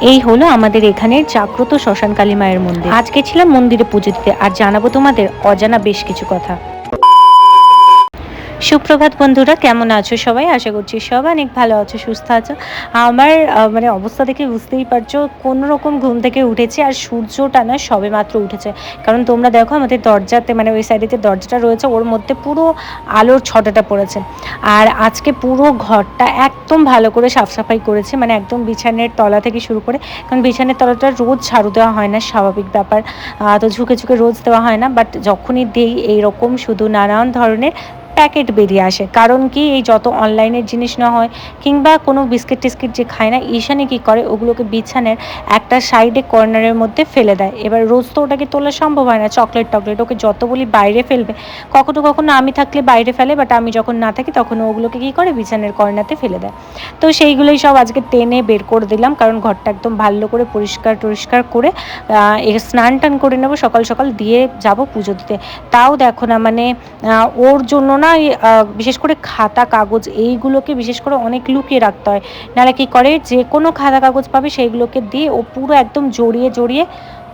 এই হলো আমাদের এখানের জাগ্রত শ্মশান কালী মায়ের মন্দির। আজকে ছিলাম মন্দিরে পুজো দিতে, আর জানাব তোমাদের অজানা বেশ কিছু কথা। সুপ্রভাত বন্ধুরা, কেমন আছো সবাই? আশা করছি সবাই অনেক ভালো আছো, সুস্থ আছো। আমার মানে অবস্থা দেখে বুঝতেই পারছ, কোনো রকম ঘুম থেকে উঠেছে আর সূর্যটা না সবে মাত্র উঠেছে। কারণ তোমরা দেখো আমাদের দরজাতে মানে ওই সাইডে যে দরজাটা রয়েছে, ওর মধ্যে পুরো আলোর ছটাটা পড়েছে। আর আজকে পুরো ঘরটা একদম ভালো করে সাফ সাফাই করেছে মানে একদম বিছানের তলা থেকে শুরু করে, কারণ বিছানের তলাটা রোজ ঝাড়ু দেওয়া হয় না, স্বাভাবিক ব্যাপার। তো ঝুঁকে ঝুঁকে রোজ দেওয়া হয় না বাট যখনই দিই, এইরকম শুধু নানান ধরনের প্যাকেট বেরিয়ে আসে। কারণ কি, এই যত অনলাইনের জিনিস না হয়, কিংবা কোনো বিস্কিট টিস্কিট যে খায় না, ঈশানে কী করে, ওগুলোকে বিছানের একটা সাইডে কর্নারের মধ্যে ফেলে দেয়। এবার রোজ তো ওটাকে তোলা সম্ভব হয় না, চকলেট টকলেট, ওকে যত বলি বাইরে ফেলবে। কখনো কখনো আমি থাকলে বাইরে ফেলে বাট আমি যখন না থাকি, তখন ওগুলোকে কী করে, বিছানের কর্নারতে ফেলে দেয়। তো সেইগুলোই সব আজকে টেনে বের করে দিলাম, কারণ ঘরটা একদম ভালো করে পরিষ্কার টরিষ্কার করে স্নান টান করে নেব, সকাল সকাল দিয়ে যাব পুজো দিতে। তাও দেখো না মানে ওর জন্য না এই, বিশেষ করে খাতা কাগজ এইগুলোকে বিশেষ করে অনেক লুকিয়ে রাখতে হয়। নাহলে কী করে যে কোনো খাতা কাগজ পাবে সেইগুলোকে দিয়ে ও পুরো একদম জড়িয়ে জড়িয়ে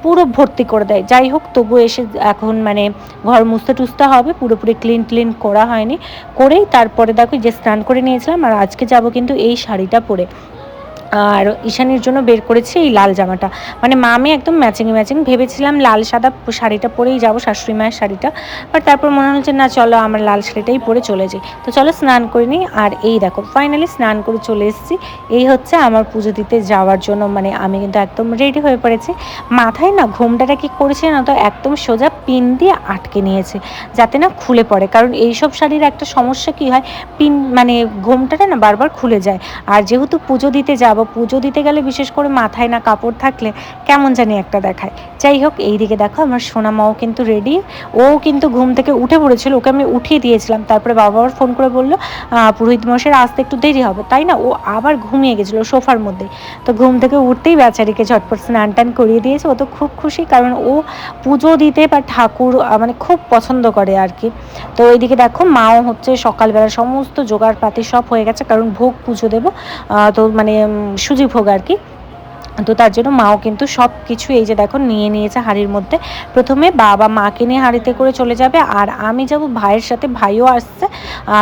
পুরো ভর্তি করে দেয়। যাই হোক তবু এসে এখন মানে ঘর মুছতে টুছতে হবে পুরোপুরি ক্লিন ক্লিন করা হয়নি। করেই তারপরে দেখো যে স্নান করে নিয়েছিলাম আর আজকে যাব কিন্তু এই শাড়িটা পরে। আর ঈশানির জন্য বের করেছি এই লাল জামাটা। মানে মা, আমি একদম ম্যাচিং ম্যাচিং ভেবেছিলাম লাল সাদা শাড়িটা পরেই যাব, শাশুড়ি মায়ের শাড়িটা। বাট তারপর মনে হচ্ছে না, চলো, আমার লাল শাড়িটাই পরে চলে যাই। তো চলো, স্নান করে নিই। আর এই দেখো ফাইনালি স্নান করে চলে এসেছি। এই হচ্ছে আমার পুজো দিতে যাওয়ার জন্য। মানে আমি কিন্তু একদম রেডি হয়ে পড়েছি। মাথায় না ঘোমটাটা কি করেছে না তো? একদম সোজা পিন দিয়ে আটকে নিয়েছে। যাতে না খুলে পড়ে। কারণ এইসব শাড়ির একটা সমস্যা কি হয়? পিন মানে ঘোমটাটা না বারবার খুলে যায়। আর যেহেতু পুজো দিতে যাব পুজো দিতে গেলে বিশেষ করে মাথায় না কাপড় থাকলে কেমন জানি একটা দেখায়। যাই হোক, এইদিকে দেখো আমার সোনা মাও কিন্তু রেডি ও কিন্তু ঘুম থেকে উঠে পড়েছিল, ওকে আমি উঠিয়ে দিয়েছিলাম। তারপরে বাবা আবার ফোন করে বলল পুরোহিত মশাইয়ের আসতে একটু দেরি হবে। তাই না? ও আবার ঘুমিয়ে গেছিল সোফার মধ্যে। তো ঘুম থেকে উঠতেই বেচারিকে ঝটপট স্নান টান করিয়ে দিয়েছে। ও তো খুব খুশি, কারণ ও পুজো দিতে বা ঠাকুর মানে খুব পছন্দ করে আর কি। তো এইদিকে দেখো মাও হচ্ছে সকালবেলা সমস্ত জোগাড় পাতি সব হয়ে গেছে, কারণ ভোগ পুজো দেবো। তো মানে সুজি ভোগ আর কি। তো তার জন্য মাও কিন্তু সব কিছু এই যে দেখো নিয়ে নিয়েছে হাঁড়ির মধ্যে। প্রথমে বাবা মাকে নিয়ে হাঁড়িতে করে চলে যাবে আর আমি যাব ভাইয়ের সাথে, ভাইও আসছে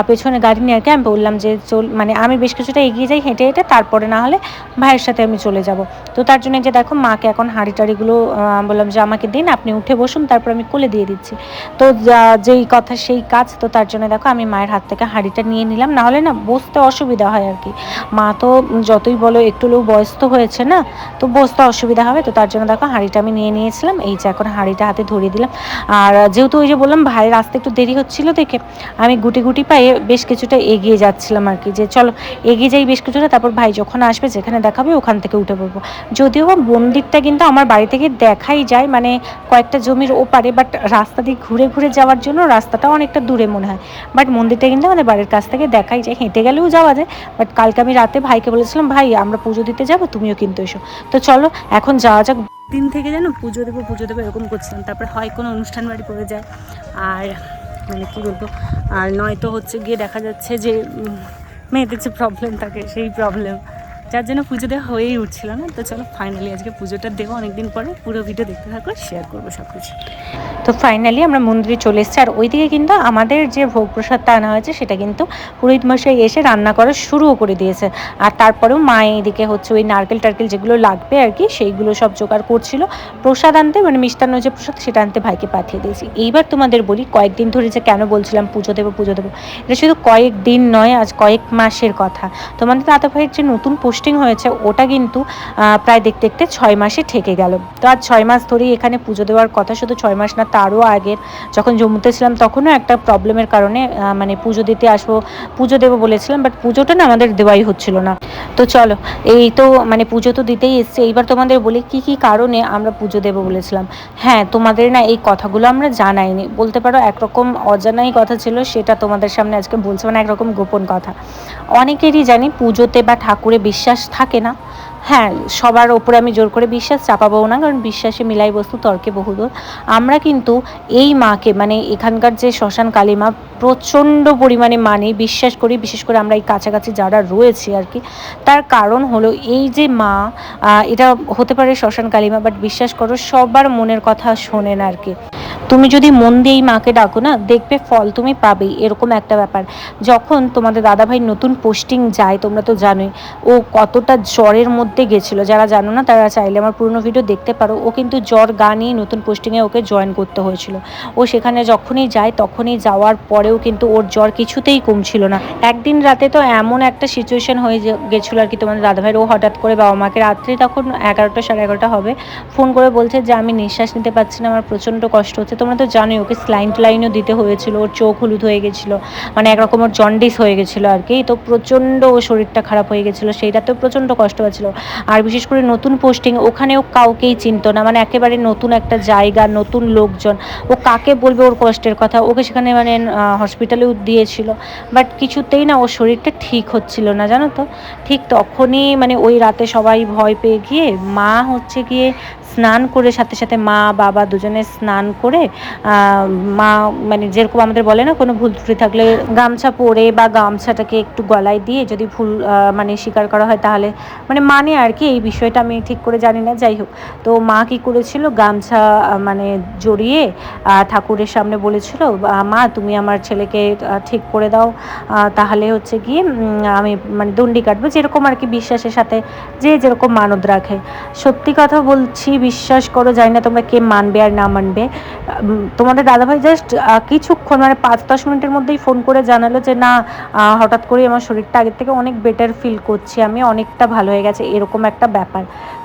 পেছনে গাড়ি নিয়ে আর কি। আমি বললাম যে চল মানে আমি বেশ কিছুটা এগিয়ে যাই হেঁটে হেঁটে, তারপরে না হলে ভাইয়ের সাথে আমি চলে যাব। তো তার জন্য যে দেখো মাকে এখন হাঁড়ি টাড়িগুলো বললাম যে আমাকে দিন, আপনি উঠে বসুন, তারপর আমি কোলে দিয়ে দিচ্ছি। তো যেই কথা সেই কাজ, তো তার জন্য দেখো আমি মায়ের হাত থেকে হাঁড়িটা নিয়ে নিলাম, না হলে না বসতে অসুবিধা হয় আর কি। মা তো যতই বলো একটু হলেও বয়স তো হয়েছে না তো বসতে অসুবিধা হবে, তো তার জন্য দেখো হাঁড়িটা আমি নিয়ে নিয়েছিলাম। এই যে এখন হাঁড়িটা হাতে ধরিয়ে দিলাম। আর যেহেতু ওই যে বললাম, ভাইয়ের আসতে একটু দেরি হচ্ছিল দেখে আমি গুটি গুটি পায়ে বেশ কিছুটা এগিয়ে যাচ্ছিলাম আর কি, যে চলো এগিয়ে যাই বেশ কিছুটা, তারপর ভাই যখন আসবে যেখানে দেখাবে ওখান থেকে উঠে পড়ব। যদিও মন্দিরটা কিন্তু আমার বাড়ি থেকে দেখাই যায় মানে কয়েকটা জমির ওপারে বাট রাস্তা দিয়ে ঘুরে ঘুরে যাওয়ার জন্য রাস্তাটা অনেকটা দূরে মনে হয়। বাট মন্দিরটা কিন্তু আমাদের বাড়ির কাছ থেকে দেখাই যায়, হেঁটে গেলেও যাওয়া যায়। বাট কালকে আমি রাতে ভাইকে বলেছিলাম, ভাই, আমরা পুজো দিতে যাব, তুমিও কিন্তু এসো। তো চলো, এখন যাওয়া যাক। দিন থেকে যেন পুজো দেবো পুজো দেবো, এরকম করছিলাম। তারপরে হয় কোনো অনুষ্ঠান বাড়ি পড়ে যায়। আর মানে কী বলব, আর নয়তো হচ্ছে গিয়ে দেখা যাচ্ছে যে মেয়েদের যে প্রবলেম থাকে, সেই প্রবলেম যার জন্য পুজো দেওয়া হয়েই উঠছিল না। তো চলো ফাইনালি আজকে পুজোটা দেবো। অনেকদিন পরে পুরো ভিডিও দেখতে থাকো শেয়ার করব সব কিছু তো ফাইনালি আমরা মন্দিরে চলে এসেছি। আর ওইদিকে কিন্তু আমাদের যে ভোগ প্রসাদটা আনা হয়েছে, সেটা কিন্তু পুরোহিত মশাই এসে রান্না করা শুরুও করে দিয়েছে। আর তারপরেও মা এইদিকে হচ্ছে ওই নারকেল টারকেল যেগুলো লাগবে আর কি, সেইগুলো সব জোগাড় করছিল। প্রসাদ আনতে মানে মিষ্টান্ন যে প্রসাদ, সেটা আনতে ভাইকে পাঠিয়ে দিয়েছি। এইবার তোমাদের বলি, কয়েকদিন ধরে যে কেন বলছিলাম পুজো দেবো পুজো দেবো, এটা শুধু কয়েক দিন নয়, আজ কয়েক মাসের কথা। তোমাদের দাদা ভাইয়ের যে নতুন পোস্টিং হয়েছে, ওটা কিন্তু প্রায় দেখতে দেখতে ছয় মাসে ঠেকে গেল। তো আজ ছয় মাস ধরেই এখানে পুজো দেওয়ার কথা শুধু ছয় মাস না, তারও আগের। যখন জম্মুতে ছিলাম তখনও একটা প্রবলেমের কারণে মানে পুজো দিতে আসব, পুজো দেবো বলেছিলাম বাট পুজোটা না আমাদের দেওয়াই হচ্ছিল না। তো চলো, এই তো মানে পুজো তো দিতেই এসছে। এইবার তোমাদের বলি কি কি কারণে আমরা পুজো দেবো বলেছিলাম। হ্যাঁ তোমাদের না এই কথাগুলো আমরা জানাইনি। বলতে পারো একরকম অজানাই কথা ছিল, সেটা তোমাদের সামনে আজকে বলছে মানে একরকম গোপন কথা। অনেকেরই জানি পুজোতে বা ঠাকুরে বিশ্বাস থাকে না। হ্যাঁ সবার ওপরে আমি জোর করে বিশ্বাস চাপাবো না, কারণ বিশ্বাসে মিলাই বস্তু তর্কে বহুদূর। আমরা কিন্তু এই মাকে মানে এখানকার যে শ্মশান কালী মা প্রচণ্ড পরিমাণে মানে বিশ্বাস করি, বিশেষ করে আমরা এই কাছাকাছি যারা রয়েছে আর কি। তার কারণ হলো এই যে মা এটা হতে পারে শ্মশান কালীমা বাট বিশ্বাস করো, সবার মনের কথা শোনেন আর কি। তুমি যদি মন দিয়ে এই মাকে ডাকো না, দেখবে ফল তুমি পাবেই, এরকম একটা ব্যাপার। যখন তোমাদের দাদাভাই নতুন পোস্টিং যায়, তোমরা তো জানোই, ও কতটা জ্বরের মধ্যে গেছিল। যারা জানো না, তারা চাইলে আমার পুরনো ভিডিও দেখতে পারো, ও কিন্তু জ্বর গা নিয়ে নতুন পোস্টিংয়ে ওকে জয়েন করতে হয়েছিল। ও সেখানে যখনই যায়, তখনই যাওয়ার পরেও কিন্তু ওর জ্বর কিছুতেই কমছিল না। একদিন রাতে তো এমন একটা সিচুয়েশন হয়ে গেছিল আর কি তোমাদের দাদাভাইয়ের। ও হঠাৎ করে বাবা মাকে রাত্রি তখন এগারোটা সাড়ে এগারোটা হবে ফোন করে বলছে যে, আমি নিঃশ্বাস নিতে পারছি না, আমার প্রচণ্ড কষ্ট হচ্ছে, তোমরা তো জানোই, ওকে স্লাইন ট্লাইনও দিতে হয়েছিল, ওর চোখ হলুদ হয়ে গেছিল মানে একরকম ওর জন্ডিস হয়ে গেছিল আর কি, তো প্রচণ্ড ও শরীরটা খারাপ হয়ে গেছিল, সেইটাতেও প্রচণ্ড কষ্ট হচ্ছিল আর বিশেষ করে নতুন পোস্টিং ওখানেও কাউকেই চিনতো না মানে একেবারে নতুন একটা জায়গা, নতুন লোকজন, ও কাকে বলবে ওর কষ্টের কথা, ওকে সেখানে মানে হসপিটালেও দিয়েছিল বাট কিছুতেই না ওর শরীরটা ঠিক হচ্ছিল না, জানো তো? ঠিক তখনই মানে ওই রাতে সবাই ভয় পেয়ে গিয়ে, মা হচ্ছে গিয়ে স্নান করে সাথে সাথে মা, বাবা দুজনে স্নান করে মা মানে যেরকম আমাদের বলে না, কোনো ভুল ত্রুটি থাকলে গামছা পরে বা গামছাটাকে একটু গলায় দিয়ে যদি ভুল মানে স্বীকার করা হয় তাহলে মানে মানে আর কি, এই বিষয়টা আমি ঠিক করে জানি না, যাই হোক। তো মা কি করেছিল? গামছা মানে জড়িয়ে ঠাকুরের সামনে বলেছিল মা, তুমি আমার ছেলেকে ঠিক করে দাও তাহলে হচ্ছে গিয়ে আমি মানে দণ্ডি কাটবো। যেরকম আর কি বিশ্বাসের সাথে যে যেরকম মানদ রাখে। সত্যি কথা বলছি বিশ্বাস করো, জানি না তোমরা কে মানবে আর না মানবে। তোমাদের দাদাভাই জাস্ট কিছুক্ষণ মানে পাঁচ দশ মিনিটের মধ্যেই ফোন করে জানালো যে, না হঠাৎ করে আমার শরীরটা আগের থেকে অনেক বেটার ফিল করছি, আমি অনেকটা ভালো হয়ে গেছে। এরকম একটা ব্যাপার।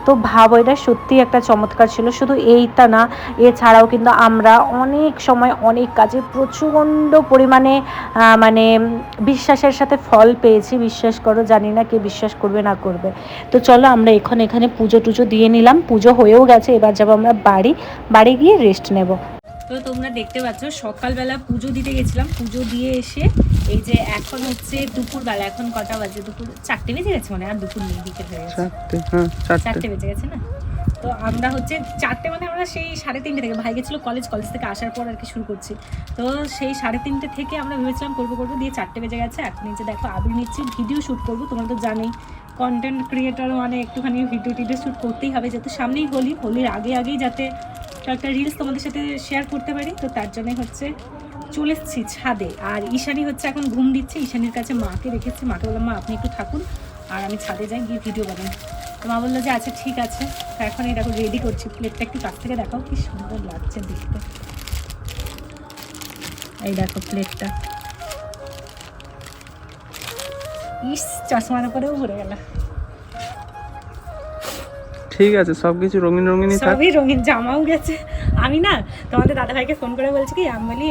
তো ভাব, এটা সত্যি একটা চমৎকার ছিল। শুধু এইটা না, এছাড়াও কিন্তু আমরা অনেক সময় অনেক কাজে প্রচণ্ড পরিমাণে মানে বিশ্বাসের সাথে ফল পেয়েছি। বিশ্বাস করো, জানি না কে বিশ্বাস করবে, না করবে। তো চলো, আমরা এখন এখানে পুজো টুজো দিয়ে নিলাম। পুজো হয়েও গেছে, এবার যাব আমরা বাড়ি। বাড়ি গিয়ে রেস্ট নেব। তো তোমরা দেখতে পাচ্ছ সকালবেলা পুজো দিতে গেছিলাম। পুজো দিয়ে এসে এই যে এখন হচ্ছে দুপুরবেলা এখন কটা বাজে? দুপুর চারটে বেজে গেছে মানে আর দুপুর নেই বিকেল হয়ে গেছে। চারটে হ্যাঁ চারটে। বেজে গেছে না? তো আমরা হচ্ছে চারটে মানে আমরা সেই সাড়ে তিনটে থেকে ভাই গেছিল কলেজ কলেজ থেকে আসার পর আর কি শুরু করছি। তো সেই সাড়ে তিনটে থেকে আমরা ভেবেছিলাম করব করব দিয়ে চারটে বেজে গেছে। এখন এই যে দেখো আবির নিচ্ছি ভিডিও শ্যুট করব তোমরা তো জানেই। কন্টেন্ট ক্রিয়েটর মানে একটুখানি ভিডিও টিডিও শ্যুট করতেই হবে যেহেতু সামনেই হোলি হোলির আগে আগেই যাতে একটা রিলস তোমাদের সাথে শেয়ার করতে পারি। তো তার জন্য হচ্ছে চলে এসেছি ছাদে। আর ঈশানি হচ্ছে এখন ঘুম দিচ্ছে। ঈশানির কাছে মাকে রেখেছি। মাকে বললাম, মা, আপনি একটু থাকুন আর আমি ছাদে যাই, গিয়ে ভিডিও বানাই। তো মা বলল যে আচ্ছা ঠিক আছে। তো এখন এই দেখো রেডি করছি। প্লেটটা একটু কাছ থেকে দেখাও, কি সুন্দর লাগছে দেখতে। এই দেখো প্লেটটা ইস চশমার পরেও ভরে গেল ঠিক আছে সব কিছু রঙিন রঙিনই সবই রঙিন, জামাও গেছে। আমি না তোমাদের দাদাভাইকে ফোন করে বলছি কি, আমি বলি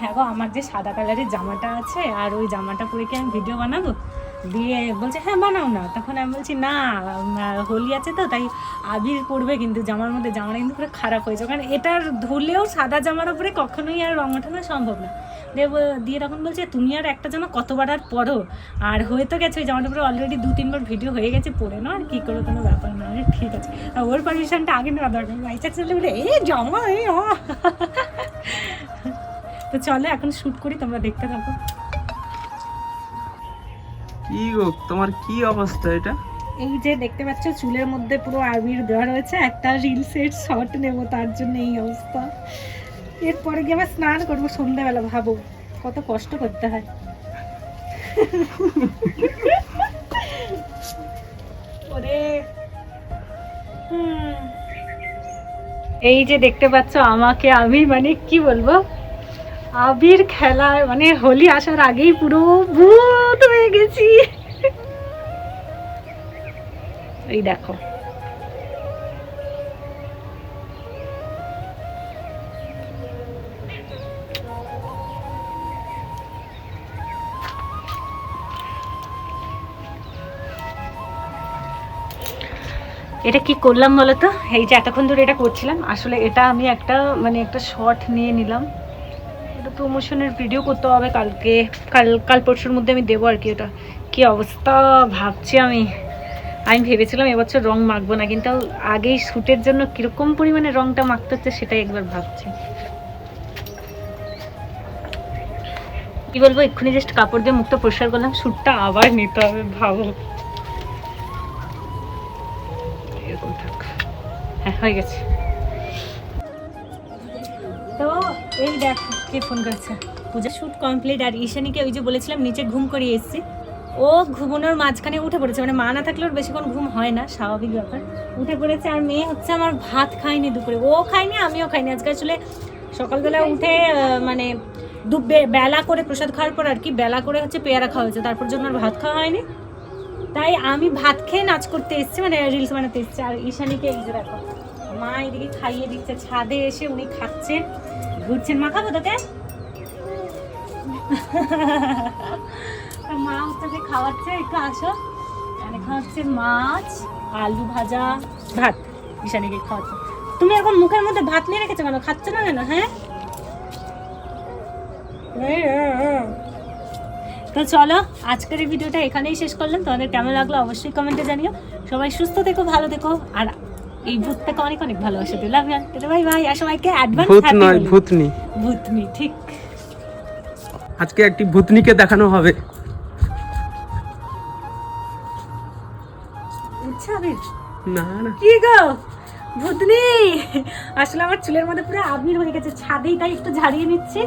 হ্যাঁ গো, আমার যে সাদা কালারের জামাটা আছে, আর ওই জামাটা পরে কি আমি ভিডিও বানাবো? দিয়ে বলছে হ্যাঁ বানাও না। তখন আমি বলছি, না হোলি আছে তো, তাই আবির পড়বে কিন্তু জামার মধ্যে জামাটা কিন্তু পুরো খারাপ হয়েছে কারণ এটার ধুলেও সাদা জামার উপরে কখনোই আর রং ওঠানো সম্ভব না। দিয়ে দিয়ে তখন বলছে, তুমি আর একটা জামা কতবার আর পরো? আর হয়ে তো গেছে, ওই জামাটার উপরে অলরেডি দু তিনবার ভিডিও হয়ে গেছে পরে, না? আর কী করে কোনো ব্যাপার না। ঠিক আছে। আর ওর পারমিশনটা আগে নেওয়া দরকার। বাইচাক চলে বলে এই জামা এই। তো চলো, এখন শ্যুট করি, তোমরা দেখতে থাকো। কি গো, তোমার কি অবস্থা এটা? এই যে দেখতে পাচ্ছ, চুলের মধ্যে পুরো আবির দেওয়া রয়েছে, একটা রিলসের শট নেব তার জন্য এই অবস্থা। এরপরে গিয়ে আবার স্নান করব, সন্ধ্যাবেলা ভাবো, কত কষ্ট করতে হয়। ওরে। এই যে দেখতে পাচ্ছ, আমাকে আমি মানে কি বলব? আবির খেলার মানে হোলি আসার আগেই পুরো ভূত হয়ে গেছি। এই দেখো। এটা কি করলাম বলো তো? এই যে এতক্ষণ ধরে এটা করছিলাম, আসলে এটা আমি একটা মানে একটা শর্ট নিয়ে নিলাম। প্রমোশনের ভিডিও করতে হবে কালকে। কাল কাল পরশুর মধ্যে আমি দেবো আর কি ওটা। কি অবস্থা ভাবছি আমি। আমি ভেবেছিলাম এবছর রং মাখবো না, কিন্তু আগেই শ্যুটের জন্য কীরকম পরিমাণে রংটা মাখতে হচ্ছে সেটাই একবার ভাবছি। কি বলব, এক্ষুনি জাস্ট কাপড় দিয়ে মুখটা পরিষ্কার করলাম শ্যুটটা আবার নিতে হবে, ভাবো। এরকম থাক। হ্যাঁ হয়ে গেছে। এই দেখ কে ফোন করেছে। পূজা শ্যুট কমপ্লিট আর ঈশানীকে ওই যে বলেছিলাম, নিচে ঘুম করিয়ে এসেছি। ও ঘুমানোর মাঝখানে উঠে পড়েছে মানে মা না থাকলে ওর বেশিক্ষণ ঘুম হয় না, স্বাভাবিক ব্যাপার। উঠে পড়েছে আর মেয়ে হচ্ছে আমার ভাত খায়নি দুপুরে। ও খায়নি, আমিও খাইনি আজকে আসলে সকালবেলা উঠে মানে দু বেলা করে প্রসাদ খাওয়ার পর আর কি, বেলা করে হচ্ছে পেয়ারা খাওয়া হয়েছে। তারপর জন্য আর ভাত খাওয়া হয়নি। তাই আমি ভাত খেয়ে নাচ করতে এসেছি মানে রিলস বানাতে এসেছি। আর ঈশানীকে এই যে দেখো, মা এদিকে খাইয়ে দিচ্ছে, ছাদে এসে উনি খাচ্ছেন। ঘুরছেন মা, খাব তোকে? মা যে খাওয়াচ্ছে, একটু আসো। এখানে খাওয়াচ্ছে মাছ, আলু ভাজা, ভাত। ঈশানীকে খাওয়াচ্ছে। তুমি এখন মুখের মধ্যে ভাত নিয়ে রেখেছো কেন? খাচ্ছ না কেন হ্যাঁ? তো চলো, আজকের এই ভিডিওটা এখানেই শেষ করলাম। তোমাদের কেমন লাগল অবশ্যই কমেন্টে জানিও। সবাই সুস্থ থেকো, ভালো থেকো, আর এই ভূতটাকে অনেক অনেক ভালোবাসে দিও লাভ ইউ বাই বাই আর সবাইকে অ্যাডভান্স ভূত নয় ভূতনি। ভূতনি ঠিক। আজকে একটি ভূতনিকে দেখানো হবে। আচ্ছা না না। কি গো? ভূতনি! আসলে আমার চুলের মধ্যে পুরো আবির হয়ে গেছে ছাদেই তাই একটু ঝাড়িয়ে নিচ্ছে।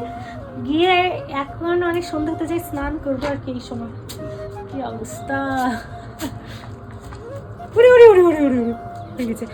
গিয়ে এখন অনেক সন্ধ্যা হতে যাই স্নান করব আর কি এই সময়। কি অবস্থা? উড়ে উড়ে উড়ে উড়ে উড়ে। হয়ে গেছে